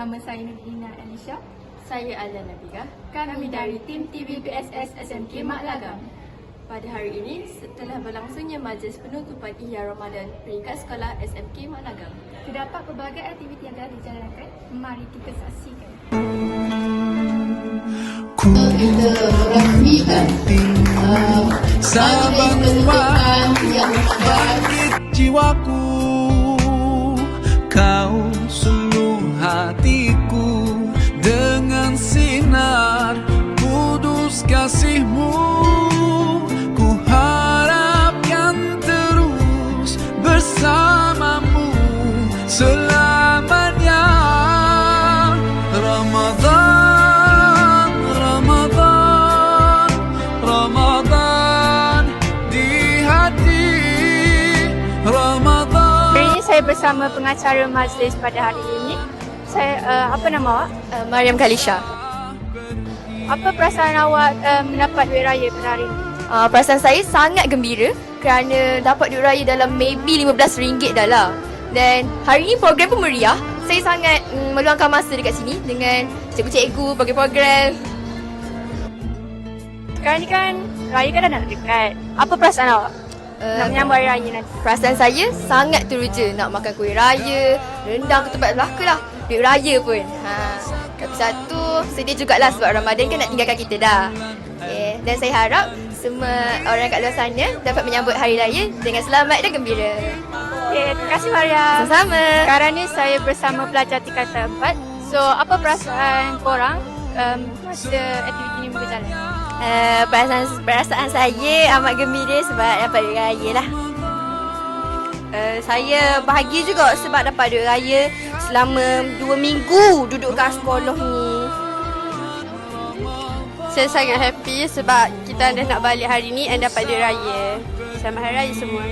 Nama saya Nurina Alicia. Saya Alan Nabila. Kami dari tim TVPSS SMK Mak Lagam. Pada hari ini, setelah berlangsungnya majlis penutupan Ihya Ramadan peringkat sekolah SMK Mak Lagam. Terdapat pelbagai aktiviti yang telah dijalankan. Mari kita saksikan. kita rasmikan uh, Sabang penutupan yang baik jiwaku kasihmu Ku harapkan terus bersamamu Selamanya Ramadan, Ramadan, Ramadan di hati Ramadan Hari ini saya bersama pengacara majlis pada hari ini. Saya uh, apa nama awak? Uh, Mariam Kalisha. Apa perasaan awak uh, mendapat duit raya pada hari ini? Uh, perasaan saya sangat gembira kerana dapat duit raya dalam maybe RM15 dah lah. Dan hari ini program pun meriah. Saya sangat mm, meluangkan masa dekat sini dengan cikgu-cikgu bagi program. Sekarang ni kan raya kan dah nak dekat. Apa perasaan awak? Uh, nak menyambut hari raya nanti. Perasaan saya sangat teruja nak makan kuih raya, rendang ke tempat belaka lah. Duit raya pun. Ha. Tapi satu, sedih jugalah sebab Ramadan kan nak tinggalkan kita dah. Okay. Dan saya harap semua orang kat luar sana dapat menyambut hari raya dengan selamat dan gembira. Okay, terima kasih Maria. Sama-sama. Sekarang ni saya bersama pelajar tingkatan 4. So, apa perasaan korang um, masa aktiviti ni berjalan? Uh, perasaan perasaan saya amat gembira sebab dapat duit raya lah. Uh, saya bahagia juga sebab dapat duit raya selama dua minggu duduk kat sekolah ni. Saya sangat happy sebab kita dah nak balik hari ni dan dapat duit raya. Selamat Hari Raya semua.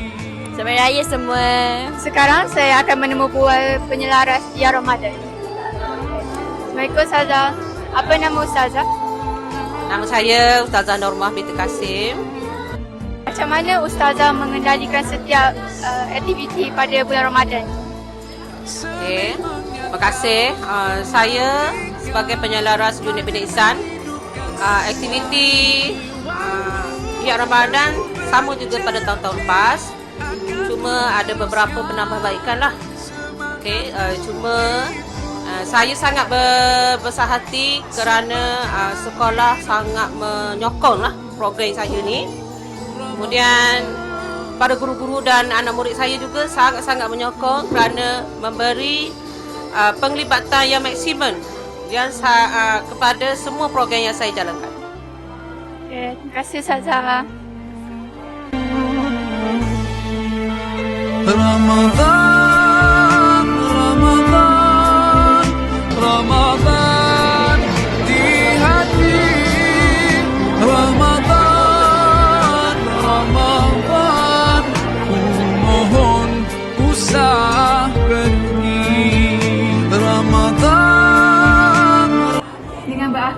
Selamat Raya semua. Sekarang saya akan menemu bual penyelaras Dia Ramadan. Assalamualaikum Ustazah. Apa nama Ustazah? Nama saya Ustazah Normah binti Kasim. Macam mana Ustazah mengendalikan setiap uh, aktiviti pada bulan Ramadan? Okey. Terima kasih. Uh, saya sebagai penyelaras unit Bina Ihsan, uh, aktiviti uh, Ihya Ramadan sama juga pada tahun-tahun lepas. Cuma ada beberapa penambahbaikan lah. Okey, uh, cuma uh, saya sangat berbesar hati kerana uh, sekolah sangat menyokong lah program saya ni. Kemudian para guru-guru dan anak murid saya juga sangat-sangat menyokong kerana memberi uh, penglibatan yang maksimum yang sa- uh, kepada semua program yang saya jalankan. Okay, terima kasih Ustazah. Ramadan,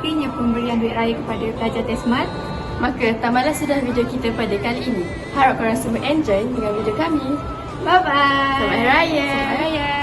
Berakhirnya pemberian duit raya kepada pelajar Tesmat, Maka tamatlah sudah video kita pada kali ini. Harap korang semua enjoy dengan video kami. bye-bye. Selamat Hari Raya. Selamat Hari Raya.